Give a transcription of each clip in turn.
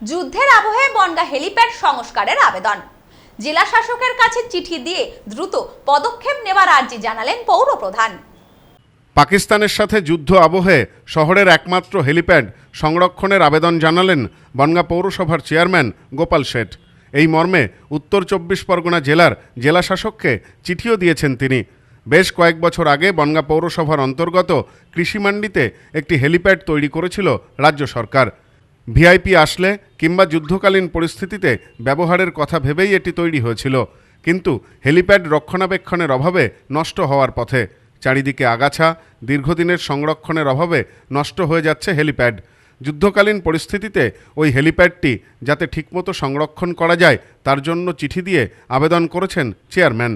যুদ্ধের আবহে বনগা হেলিপ্যাড সংস্কারের আবেদন। জেলা শাসকের কাছে চিঠি দিয়ে দ্রুত পদক্ষেপ নেওয়ার আর্জি জানালেন পৌর প্রধান পাকিস্তানের সাথে যুদ্ধ আবহে শহরের একমাত্র হেলিপ্যাড সংরক্ষণের আবেদন জানালেন বনগা পৌরসভার চেয়ারম্যান গোপাল শেঠ। এই মর্মে উত্তর চব্বিশ পরগনা জেলার জেলা শাসককে চিঠিও দিয়েছেন তিনি। বেশ কয়েক বছর আগে বনগা পৌরসভার অন্তর্গত কৃষিমান্ডিতে একটি হেলিপ্যাড তৈরি করেছিল রাজ্য সরকার। ভিআইপি আসলে কিংবা যুদ্ধকালীন পরিস্থিতিতে ব্যবহারের কথা ভেবেই এটি তৈরি হয়েছিল। কিন্তু হেলিপ্যাড রক্ষণাবেক্ষণের অভাবে নষ্ট হওয়ার পথে, চারিদিকে আগাছা, দীর্ঘদিনের সংরক্ষণের অভাবে নষ্ট হয়ে যাচ্ছে হেলিপ্যাড। যুদ্ধকালীন পরিস্থিতিতে ওই হেলিপ্যাডটি যাতে ঠিকমতো সংরক্ষণ করা যায়, তার জন্য চিঠি দিয়ে আবেদন করেছেন চেয়ারম্যান।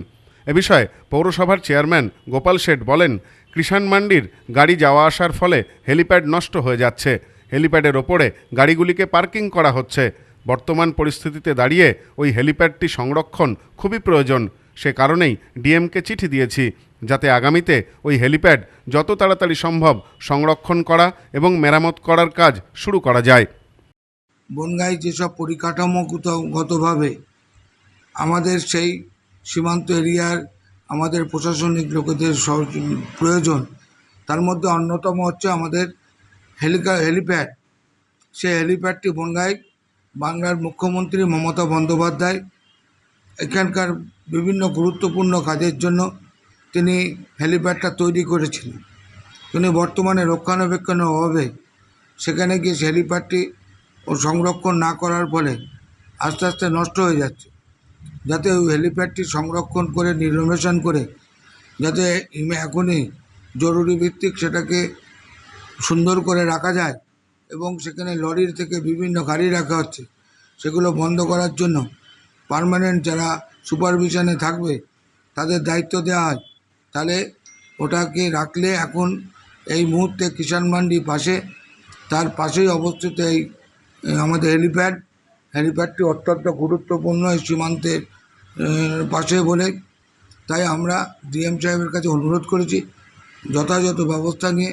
এ বিষয়ে পৌরসভার চেয়ারম্যান গোপাল শেঠ বলেন, কৃষাণ মান্ডির গাড়ি যাওয়া আসার ফলে হেলিপ্যাড নষ্ট হয়ে যাচ্ছে। হেলিপ্যাডের ওপরে গাড়িগুলিকে পার্কিং করা হচ্ছে। বর্তমান পরিস্থিতিতে দাঁড়িয়ে ওই হেলিপ্যাডটি সংরক্ষণ খুবই প্রয়োজন। সে কারণেই ডিএমকে চিঠি দিয়েছি, যাতে আগামীতে ওই হেলিপ্যাড যত তাড়াতাড়ি সম্ভব সংরক্ষণ করা এবং মেরামত করার কাজ শুরু করা যায়। বনগাঁয় যেসব পরিকাঠামোগতভাবে আমাদের সেই সীমান্ত এরিয়ার আমাদের প্রশাসনিক লোকেদের প্রয়োজন, তার মধ্যে অন্যতম হচ্ছে আমাদের হেলিকা, হেলিপ্যাড। সেই হেলিপ্যাডটি বনগাঁয় বাংলার মুখ্যমন্ত্রী মমতা বন্দ্যোপাধ্যায়। এখানকার বিভিন্ন গুরুত্বপূর্ণ কাজের জন্য তিনি হেলিপ্যাডটা তৈরি করেছিলেন। তিনি বর্তমানে রক্ষণাবেক্ষণের অভাবে সেখানে গিয়ে হেলিপ্যাডটি ও সংরক্ষণ না করার ফলে আস্তে আস্তে নষ্ট হয়ে যাচ্ছে। যাতে ওই হেলিপ্যাডটি সংরক্ষণ করে নির্নবেশন করে, যাতে এখনই জরুরি ভিত্তিক সেটাকে সুন্দর করে রাখা যায় এবং সেখানে লরির থেকে বিভিন্ন গাড়ি রাখা হচ্ছে, সেগুলো বন্ধ করার জন্য পার্মানেন্ট যারা সুপারভিশনে থাকবে, তাদের দায়িত্ব দেওয়া হয়। তাহলে ওটাকে রাখলে এখন এই মুহূর্তে কিষাণ মান্ডি পাশে, তার পাশেই অবস্থিত এই আমাদের হেলিপ্যাড হেলিপ্যাডটি অত্যন্ত গুরুত্বপূর্ণ এই সীমান্তের পাশে বলে তাই আমরা ডিএম সাহেবের কাছে অনুরোধ করেছি, যথাযথ ব্যবস্থা নিয়ে